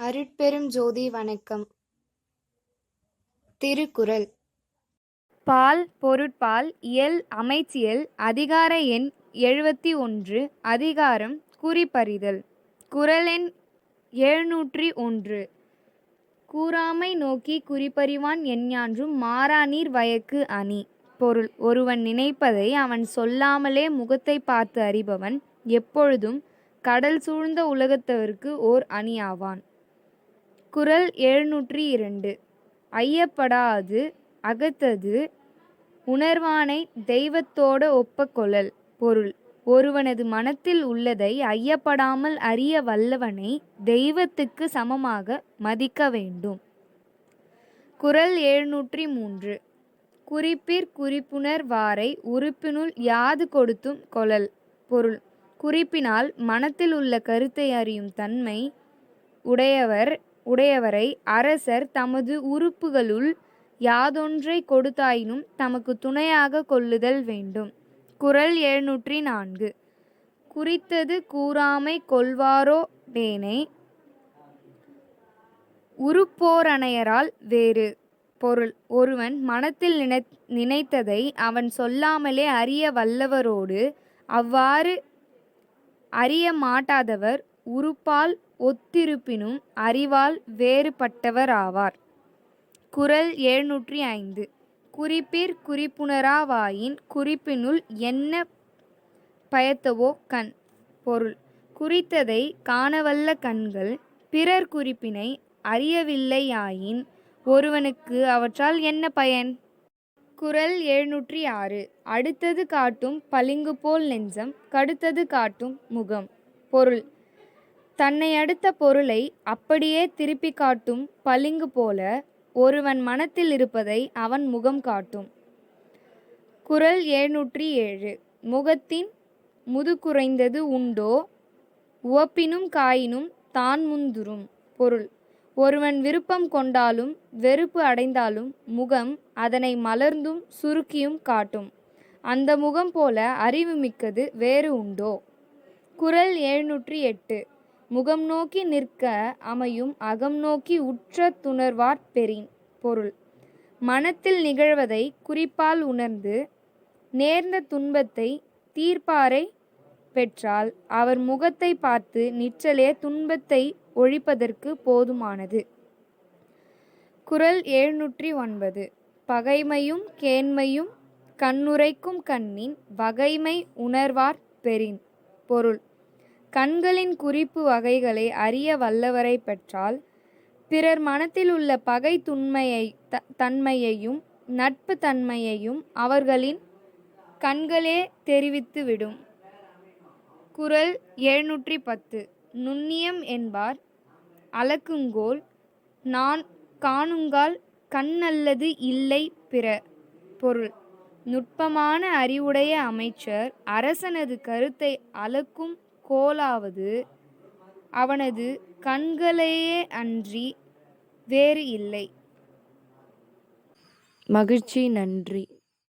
அருட்பெரும் ஜோதி வணக்கம். திருக்குறள். பால் பொருட்பால் இயல் அமைச்சியல் அதிகார எண் எழுபத்தி ஒன்று அதிகாரம் குறிப்பறிதல். குறள் எண் எழுநூற்றி ஒன்று. கூறாமை நோக்கி குறிப்பறிவான் எஞ்ஞான்றும் மாறாநீர் வயக்கு அணி. பொருள் ஒருவன் நினைப்பதை அவன் சொல்லாமலே முகத்தை பார்த்து அறிபவன் எப்பொழுதும் கடல் சூழ்ந்த உலகத்தவர்க்கு ஓர் அணியாவான். குறள் எழுநூற்றி இரண்டு. ஐயப்படாது அகத்தது உணர்வானை தெய்வத்தோட ஒப்பக்கொள்ளல். பொருள் ஒருவனது மனத்தில் உள்ளதை ஐயப்படாமல் அறிய வல்லவனை தெய்வத்துக்கு சமமாக மதிக்க வேண்டும். குறள் எழுநூற்றி மூன்று. குறிப்பிற் குறிப்புணர் வாரை உறுப்பினுள் யாது கொடுத்தும் கொளல். பொருள் குறிப்பினால் மனத்தில் உள்ள கருத்தை அறியும் தன்மை உடையவர் உடையவரை அரசர் தமது உறுப்புகளுள் யாதொன்றை கொடுத்தாயினும் தமக்கு துணையாக கொள்ளுதல் வேண்டும். குறள் எழுநூற்றி நான்கு குறித்தது கூறாமை கொள்வாரோ டேனை உருப்போரணையரால் வேறு. பொருள். ஒருவன் மனத்தில் நினை நினைத்ததை அவன் சொல்லாமலே அறிய வல்லவரோடு அவ்வாறு அறிய மாட்டாதவர் உறுப்பால் ஒத்திருப்பினும் அறிவால் வேறுபட்டவர் ஆவார் குறள் எழுநூற்றி ஐந்து. குறிப்பிற் குறிப்புணராவாயின் குறிப்பினுள் என்ன பயத்தவோ கண். பொருள். குறித்ததை காணவல்ல கண்கள். பிறர் குறிப்பினை அறியவில்லையாயின் ஒருவனுக்கு அவற்றால் என்ன பயன்? குறள் எழுநூற்றி ஆறு. அடுத்தது காட்டும் பளிங்கு போல் நெஞ்சம் கடுத்தது காட்டும் முகம். பொருள். தன்னை அடுத்த பொருளை அப்படியே திருப்பி காட்டும் பளிங்கு போல ஒருவன் மனத்தில் இருப்பதை அவன் முகம் காட்டும். குரல் எழுநூற்றி ஏழு. முகத்தின் முதுகுறைந்தது உண்டோ? உவப்பினும் காயினும் தான் முந்துரும் பொருள். ஒருவன் விருப்பம் கொண்டாலும் வெறுப்பு அடைந்தாலும் முகம் அதனை மலர்ந்தும் சுருக்கியும் காட்டும். அந்த முகம் போல அறிவு மிக்கது வேறு உண்டோ? குரல் எழுநூற்றி எட்டு. முகம் நோக்கி நிற்க அமையும் அகம் நோக்கி உற்ற துணர்வார் பெறின் பொருள். மனத்தில் நிகழ்வதை குறிப்பால் உணர்ந்து நேர்ந்த துன்பத்தை தீர்ப்பாரை பெற்றால் அவர் முகத்தை பார்த்து நிற்றலே துன்பத்தை ஒழிப்பதற்கு போதுமானது. குறள் எழுநூற்றி ஒன்பது பகைமையும் கேண்மையும் கண்ணுரைக்கும் கண்ணின் வகைமை உணர்வார் பெறின் பொருள். கண்களின் குறிப்பு வகைகளை அறிய வல்லவரை பெற்றால் பிறர் மனத்தில் உள்ள பகை துண்மையை த தன்மையையும் நட்பு தன்மையையும் அவர்களின் கண்களே தெரிவித்துவிடும் குரல் எழுநூற்றி பத்து நுண்ணியம் என்பார். அளக்குங்கோல் நான் காணுங்கால் கண்ணல்லது இல்லை பிற பொருள். நுட்பமான அறிவுடைய அமைச்சர் அரசனது கருத்தை அளக்கும் கோலாவது அவனது கண்களையே அன்றி வேறு இல்லை. மகிழ்ச்சி நன்றி.